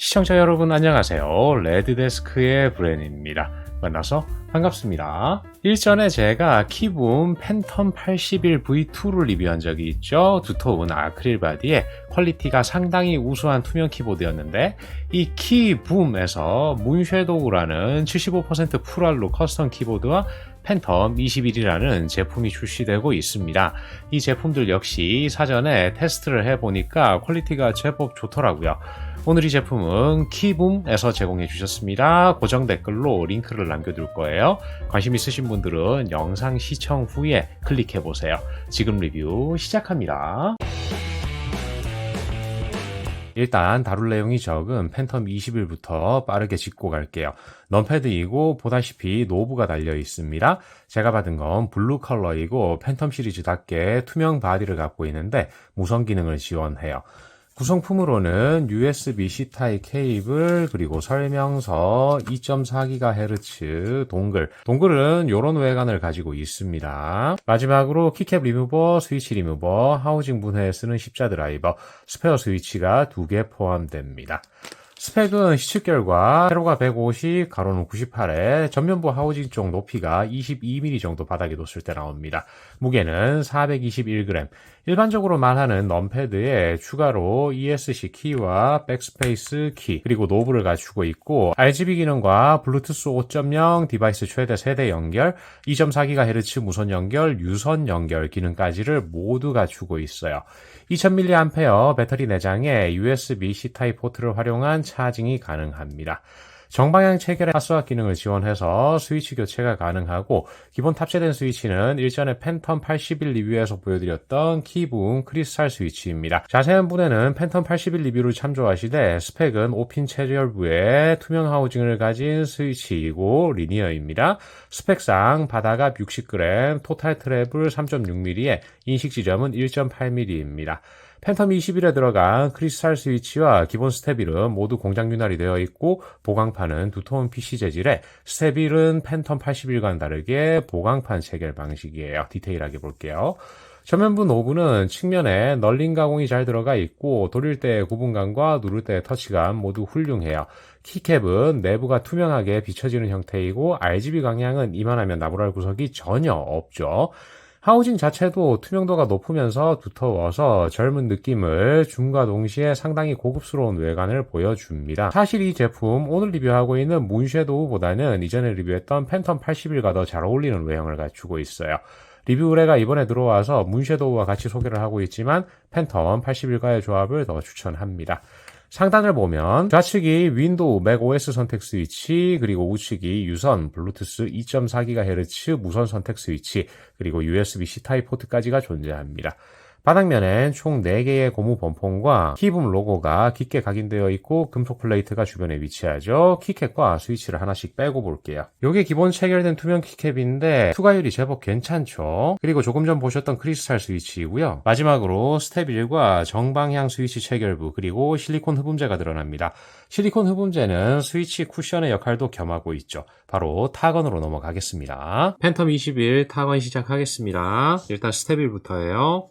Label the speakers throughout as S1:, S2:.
S1: 시청자 여러분 안녕하세요. 레드데스크의 브랜입니다. 만나서 반갑습니다. 일전에 제가 키붐 팬텀 81 V2를 리뷰한 적이 있죠. 두터운 아크릴 바디에 퀄리티가 상당히 우수한 투명 키보드였는데 이 키붐에서 문쉐도우라는 75% 풀알로 커스텀 키보드와 팬텀 21이라는 제품이 출시되고 있습니다. 이 제품들 역시 사전에 테스트를 해보니까 퀄리티가 제법 좋더라고요. 오늘 이 제품은 키붐에서 제공해 주셨습니다. 고정 댓글로 링크를 남겨둘 거예요. 관심 있으신 분들은 영상 시청 후에 클릭해 보세요. 지금 리뷰 시작합니다. 일단 다룰 내용이 적은 팬텀 21부터 빠르게 짚고 갈게요. 넘패드이고 보다시피 노브가 달려 있습니다. 제가 받은 건 블루 컬러이고 팬텀 시리즈답게 투명 바디를 갖고 있는데 무선 기능을 지원해요. 구성품으로는 USB-C 타입 케이블 그리고 설명서 2.4GHz 동글 동글은 이런 외관을 가지고 있습니다. 마지막으로 키캡 리무버, 스위치 리무버, 하우징 분해에 쓰는 십자 드라이버, 스페어 스위치가 두 개 포함됩니다. 스펙은 시측 결과 세로가 150, 가로는 98에 전면부 하우징 쪽 높이가 22mm 정도 바닥에 뒀을 때 나옵니다. 무게는 421g. 일반적으로 말하는 넘패드에 추가로 ESC 키와 백스페이스 키, 그리고 노브를 갖추고 있고 RGB 기능과 블루투스 5.0 디바이스 최대 세대 연결, 2.4GHz 무선 연결, 유선 연결 기능까지를 모두 갖추고 있어요. 2000mAh 배터리 내장에 USB-C 타입 포트를 활용한 차징이 가능합니다. 정방향 체결의 파스와 기능을 지원해서 스위치 교체가 가능하고 기본 탑재된 스위치는 일전에 팬텀 81 리뷰에서 보여드렸던 키붐 크리스탈 스위치입니다. 자세한 분야는 팬텀 81 리뷰를 참조하시되 스펙은 5핀 체리얼부에 투명 하우징을 가진 스위치이고 리니어입니다. 스펙상 바닥압 60g, 토탈 트래블 3.6mm에 인식 지점은 1.8mm입니다. 팬텀 21에 들어간 크리스탈 스위치와 기본 스테빌은 모두 공장 윤활이 되어 있고 보강판은 두터운 PC 재질에 스테빌은 팬텀 81과는 다르게 보강판 체결 방식이에요. 디테일하게 볼게요. 전면부 노브는 측면에 널링 가공이 잘 들어가 있고 돌릴 때 구분감과 누를 때 터치감 모두 훌륭해요. 키캡은 내부가 투명하게 비춰지는 형태이고 RGB 광량은 이만하면 나무랄 구석이 전혀 없죠. 하우징 자체도 투명도가 높으면서 두터워서 젊은 느낌을 줌과 동시에 상당히 고급스러운 외관을 보여줍니다. 사실 이 제품 오늘 리뷰하고 있는 문쉐도우보다는 이전에 리뷰했던 팬텀 81과 더 잘 어울리는 외형을 갖추고 있어요. 리뷰 의뢰가 이번에 들어와서 문쉐도우와 같이 소개를 하고 있지만 팬텀 81과의 조합을 더 추천합니다. 상단을 보면 좌측이 윈도우 맥OS 선택 스위치, 그리고 우측이 유선 블루투스 2.4GHz 무선 선택 스위치, 그리고 USB-C 타입 포트까지가 존재합니다. 바닥면엔 총 4개의 고무 범폰과 키붐 로고가 깊게 각인되어 있고 금속 플레이트가 주변에 위치하죠. 키캡과 스위치를 하나씩 빼고 볼게요. 이게 기본 체결된 투명 키캡인데 투과율이 제법 괜찮죠. 그리고 조금 전 보셨던 크리스탈 스위치이고요. 마지막으로 스테빌과 정방향 스위치 체결부 그리고 실리콘 흡음재가 드러납니다. 실리콘 흡음재는 스위치 쿠션의 역할도 겸하고 있죠. 바로 타건으로 넘어가겠습니다. 팬텀 21 타건 시작하겠습니다. 일단 스테빌부터예요.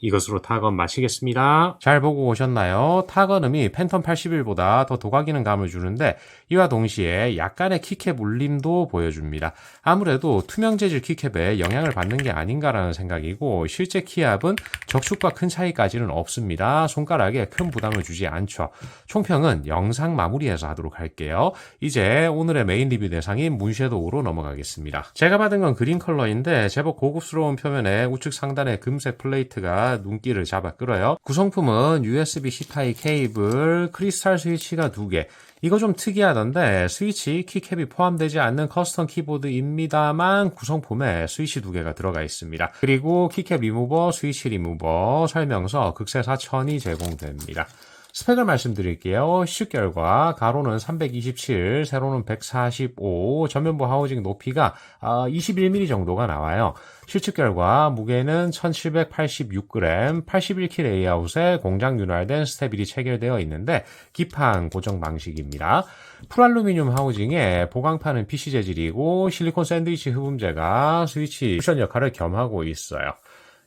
S1: 이것으로 타건 마치겠습니다. 잘 보고 오셨나요? 타건음이 팬텀 81보다 더 도각이는 감을 주는데 이와 동시에 약간의 키캡 울림도 보여줍니다. 아무래도 투명 재질 키캡에 영향을 받는 게 아닌가라는 생각이고 실제 키압은 적축과 큰 차이까지는 없습니다. 손가락에 큰 부담을 주지 않죠. 총평은 영상 마무리해서 하도록 할게요. 이제 오늘의 메인 리뷰 대상인 문쉐도우로 넘어가겠습니다. 제가 받은 건 그린 컬러인데 제법 고급스러운 표면에 우측 상단에 금색 플레이트가 눈길을 잡아 끌어요. 구성품은 USB-C 타입 케이블, 크리스탈 스위치가 두 개. 이거 좀 특이하던데 스위치 키캡이 포함되지 않는 커스텀 키보드입니다만 구성품에 스위치 두 개가 들어가 있습니다. 그리고 키캡 리무버, 스위치 리무버, 설명서, 극세 4000이 제공됩니다. 스펙을 말씀드릴게요. 시축결과 가로는 327, 세로는 145, 전면부 하우징 높이가 21mm 정도가 나와요. 실측 결과 무게는 1786g, 81킬 레이아웃에 공장 윤활된 스테빌이 체결되어 있는데 기판 고정 방식입니다. 풀알루미늄 하우징에 보강판은 PC 재질이고 실리콘 샌드위치 흡음재가 스위치 쿠션 역할을 겸하고 있어요.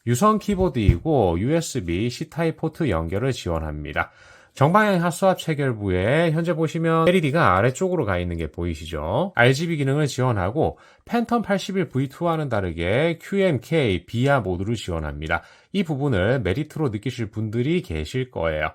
S1: 유선 키보드이고 USB C 타입 포트 연결을 지원합니다. 정방향 핫스왑 체결부에 현재 보시면 LED가 아래쪽으로 가 있는 게 보이시죠? RGB 기능을 지원하고 팬텀 81 V2와는 다르게 QMK 비아 모드를 지원합니다. 이 부분을 메리트로 느끼실 분들이 계실 거예요.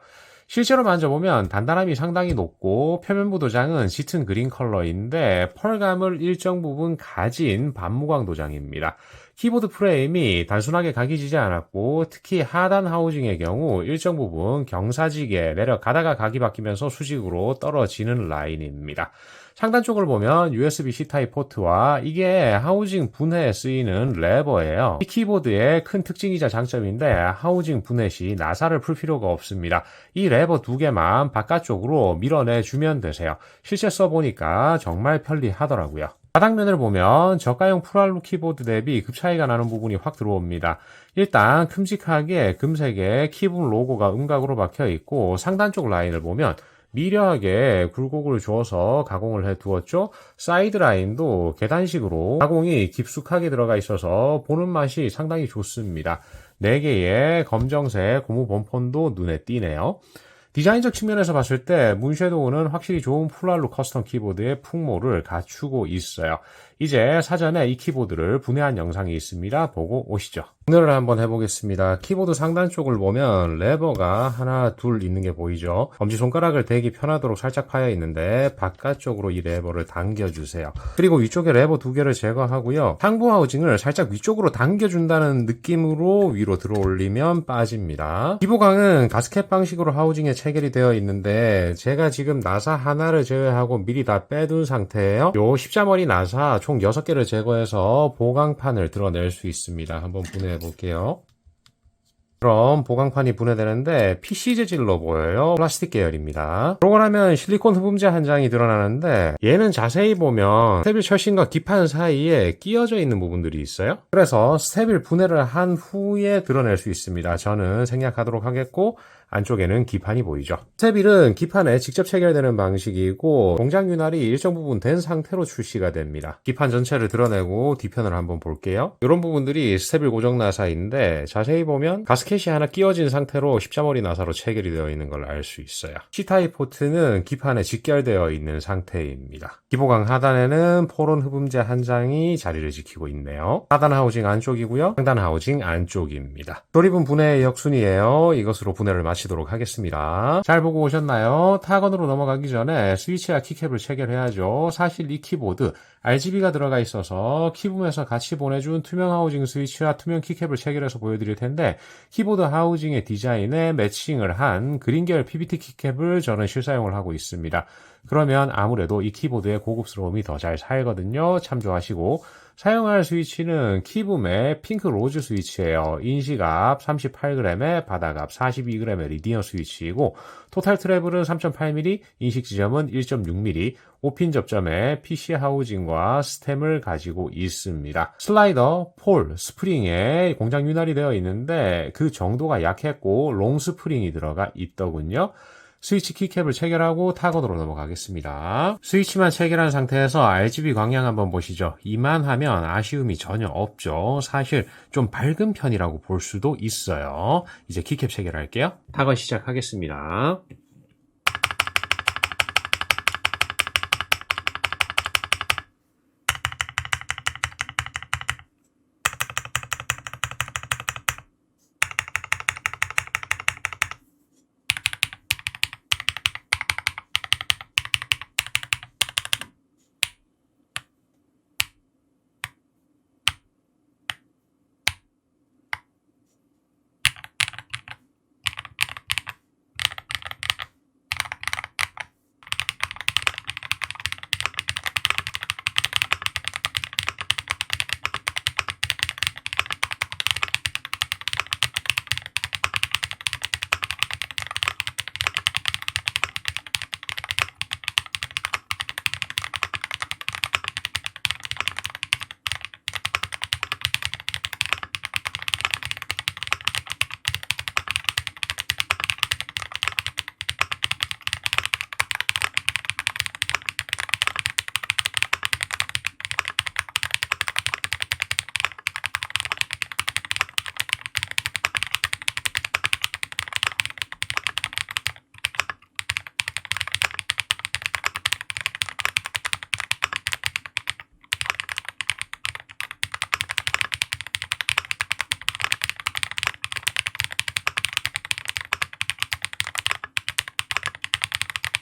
S1: 실제로 만져보면 단단함이 상당히 높고 표면부 도장은 짙은 그린 컬러인데 펄감을 일정 부분 가진 반무광 도장입니다. 키보드 프레임이 단순하게 각이 지지 않았고 특히 하단 하우징의 경우 일정 부분 경사지게 내려가다가 각이 바뀌면서 수직으로 떨어지는 라인입니다. 상단 쪽을 보면 USB-C 타입 포트와 이게 하우징 분해에 쓰이는 레버예요. 이 키보드의 큰 특징이자 장점인데 하우징 분해 시 나사를 풀 필요가 없습니다. 이 레버 두 개만 바깥쪽으로 밀어내 주면 되세요. 실제 써보니까 정말 편리하더라고요. 바닥면을 보면 저가형 프랄루 키보드 대비 급 차이가 나는 부분이 확 들어옵니다. 일단 큼직하게 금색의 키분 로고가 음각으로 박혀 있고 상단 쪽 라인을 보면 미려하게 굴곡을 주어서 가공을 해 두었죠. 사이드 라인도 계단식으로 가공이 깊숙하게 들어가 있어서 보는 맛이 상당히 좋습니다. 4개의 검정색 고무 본폰도 눈에 띄네요. 디자인적 측면에서 봤을 때 문쉐도우는 확실히 좋은 풀알루 커스텀 키보드의 풍모를 갖추고 있어요. 이제 사전에 이 키보드를 분해한 영상이 있습니다. 보고 오시죠. 분해를 한번 해보겠습니다. 키보드 상단 쪽을 보면 레버가 하나 둘 있는 게 보이죠. 엄지손가락을 대기 편하도록 살짝 파여 있는데 바깥쪽으로 이 레버를 당겨주세요. 그리고 위쪽에 레버 두 개를 제거하고요. 상부 하우징을 살짝 위쪽으로 당겨준다는 느낌으로 위로 들어올리면 빠집니다. 기보강은 가스켓 방식으로 하우징에 체결이 되어 있는데 제가 지금 나사 하나를 제외하고 미리 다 빼둔 상태예요. 요 십자머리 나사 총 6개를 제거해서 보강판을 드러낼 수 있습니다. 한번 분해해 볼게요. 그럼 보강판이 분해되는데 PC 재질로 보여요. 플라스틱 계열입니다. 그러고 나면 실리콘 흡음재 한 장이 드러나는데 얘는 자세히 보면 스테빌 철심과 기판 사이에 끼어져 있는 부분들이 있어요. 그래서 스테빌 분해를 한 후에 드러낼 수 있습니다. 저는 생략하도록 하겠고 안쪽에는 기판이 보이죠. 스테빌은 기판에 직접 체결되는 방식이고 공장 윤활이 일정 부분 된 상태로 출시가 됩니다. 기판 전체를 드러내고 뒤편을 한번 볼게요. 이런 부분들이 스테빌 고정 나사인데 자세히 보면 가스켓이 하나 끼워진 상태로 십자머리 나사로 체결이 되어 있는 걸 알 수 있어요. C타입 포트는 기판에 직결되어 있는 상태입니다. 기보강 하단에는 포론 흡음재 한 장이 자리를 지키고 있네요. 하단 하우징 안쪽이고요. 상단 하우징 안쪽입니다. 조립은 분해의 역순이에요. 이것으로 분해를 마치 도록 하겠습니다. 잘 보고 오셨나요? 타건으로 넘어가기 전에 스위치와 키캡을 체결해야죠. 사실 이 키보드 RGB가 들어가 있어서 키붐에서 같이 보내준 투명 하우징 스위치와 투명 키캡을 체결해서 보여드릴 텐데 키보드 하우징의 디자인에 매칭을 한 그린계열 PBT 키캡을 저는 실사용을 하고 있습니다. 그러면 아무래도 이 키보드의 고급스러움이 더 잘 살거든요. 참조하시고 사용할 스위치는 키붐의 핑크 로즈 스위치예요. 인식압 38g에 바닥압 42g의 리디어 스위치이고 토탈 트래블은 3.8mm, 인식 지점은 1.6mm, 5핀 접점에 PC 하우징과 스템을 가지고 있습니다. 슬라이더, 폴, 스프링에 공장 윤활이 되어 있는데 그 정도가 약했고 롱 스프링이 들어가 있더군요. 스위치 키캡을 체결하고 타건으로 넘어가겠습니다. 스위치만 체결한 상태에서 RGB 광량 한번 보시죠. 이만 하면 아쉬움이 전혀 없죠. 사실 좀 밝은 편이라고 볼 수도 있어요. 이제 키캡 체결할게요. 타건 시작하겠습니다.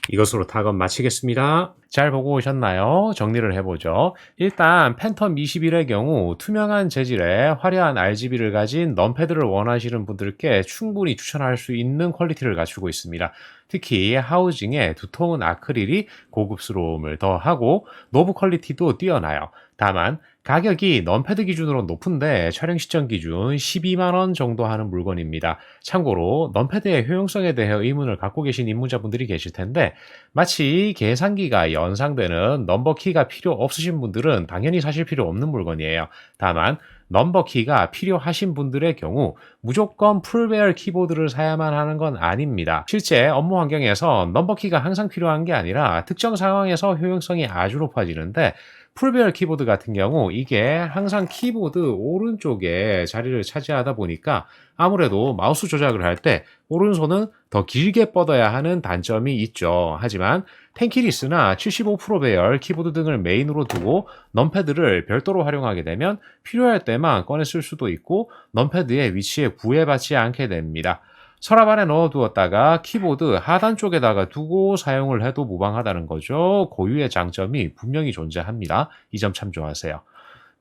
S1: 이것으로 타건 마치겠습니다. 잘 보고 오셨나요? 정리를 해보죠. 일단 팬텀 21의 경우 투명한 재질의 화려한 RGB를 가진 넘패드를 원하시는 분들께 충분히 추천할 수 있는 퀄리티를 갖추고 있습니다. 특히 하우징에 두터운 아크릴이 고급스러움을 더하고 노브 퀄리티도 뛰어나요. 다만 가격이 넌패드 기준으로 높은데 촬영 시점 기준 12만원 정도 하는 물건입니다. 참고로 넌패드의 효용성에 대해 의문을 갖고 계신 입문자분들이 계실 텐데 마치 계산기가 연상되는 넘버키가 필요 없으신 분들은 당연히 사실 필요 없는 물건이에요. 다만 넘버키가 필요하신 분들의 경우 무조건 풀베어 키보드를 사야만 하는 건 아닙니다. 실제 업무 환경에서 넘버키가 항상 필요한 게 아니라 특정 상황에서 효용성이 아주 높아지는데 풀베어 키보드 같은 경우 이게 항상 키보드 오른쪽에 자리를 차지하다 보니까 아무래도 마우스 조작을 할 때 오른손은 더 길게 뻗어야 하는 단점이 있죠. 하지만 텐키리스나 75% 배열 키보드 등을 메인으로 두고 넘패드를 별도로 활용하게 되면 필요할 때만 꺼내 쓸 수도 있고 넘패드의 위치에 구애받지 않게 됩니다. 서랍 안에 넣어두었다가 키보드 하단 쪽에다가 두고 사용을 해도 무방하다는 거죠. 고유의 장점이 분명히 존재합니다. 이 점 참조하세요.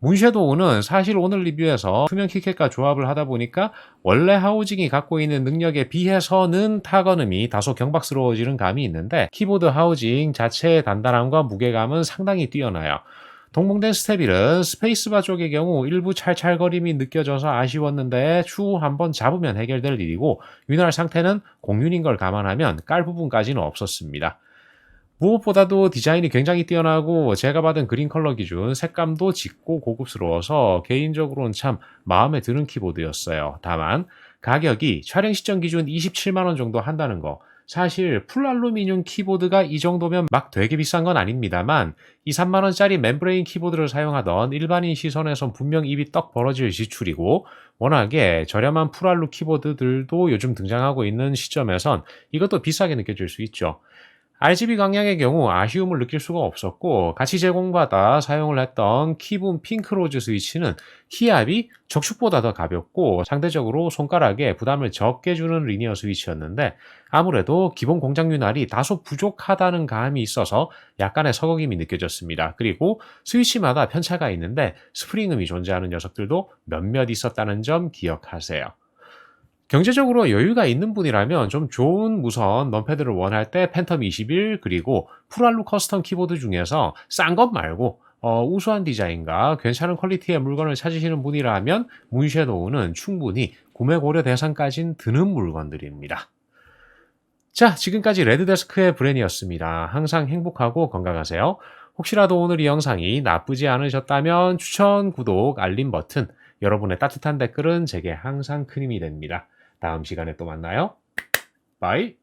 S1: 문쉐도우는 사실 오늘 리뷰에서 투명 키캣과 조합을 하다 보니까 원래 하우징이 갖고 있는 능력에 비해서는 타건음이 다소 경박스러워지는 감이 있는데 키보드 하우징 자체의 단단함과 무게감은 상당히 뛰어나요. 동봉된 스테빌은 스페이스바 쪽의 경우 일부 찰찰거림이 느껴져서 아쉬웠는데 추후 한번 잡으면 해결될 일이고 윤활 상태는 공윤인 걸 감안하면 깔 부분까지는 없었습니다. 무엇보다도 디자인이 굉장히 뛰어나고 제가 받은 그린 컬러 기준 색감도 짙고 고급스러워서 개인적으로는 참 마음에 드는 키보드였어요. 다만 가격이 촬영 시점 기준 27만원 정도 한다는 거 사실 풀알루미늄 키보드가 이 정도면 막 되게 비싼 건 아닙니다만 2, 3만원짜리 멤브레인 키보드를 사용하던 일반인 시선에선 분명 입이 떡 벌어질 지출이고 워낙에 저렴한 풀알루 키보드들도 요즘 등장하고 있는 시점에선 이것도 비싸게 느껴질 수 있죠. RGB 강약의 경우 아쉬움을 느낄 수가 없었고 같이 제공받아 사용을 했던 키분 핑크로즈 스위치는 키압이 적축보다 더 가볍고 상대적으로 손가락에 부담을 적게 주는 리니어 스위치였는데 아무래도 기본 공장 윤활이 다소 부족하다는 감이 있어서 약간의 서걱임이 느껴졌습니다. 그리고 스위치마다 편차가 있는데 스프링음이 존재하는 녀석들도 몇몇 있었다는 점 기억하세요. 경제적으로 여유가 있는 분이라면 좀 좋은 무선 넘패드를 원할 때 팬텀 21 그리고 풀알루 커스텀 키보드 중에서 싼 것 말고 어, 우수한 디자인과 괜찮은 퀄리티의 물건을 찾으시는 분이라면 문쉐도우는 충분히 구매 고려 대상까진 드는 물건들입니다. 자, 지금까지 레드데스크의 브랜이었습니다. 항상 행복하고 건강하세요. 혹시라도 오늘 이 영상이 나쁘지 않으셨다면 추천, 구독, 알림 버튼, 여러분의 따뜻한 댓글은 제게 항상 큰 힘이 됩니다. 다음 시간에 또 만나요. 바이.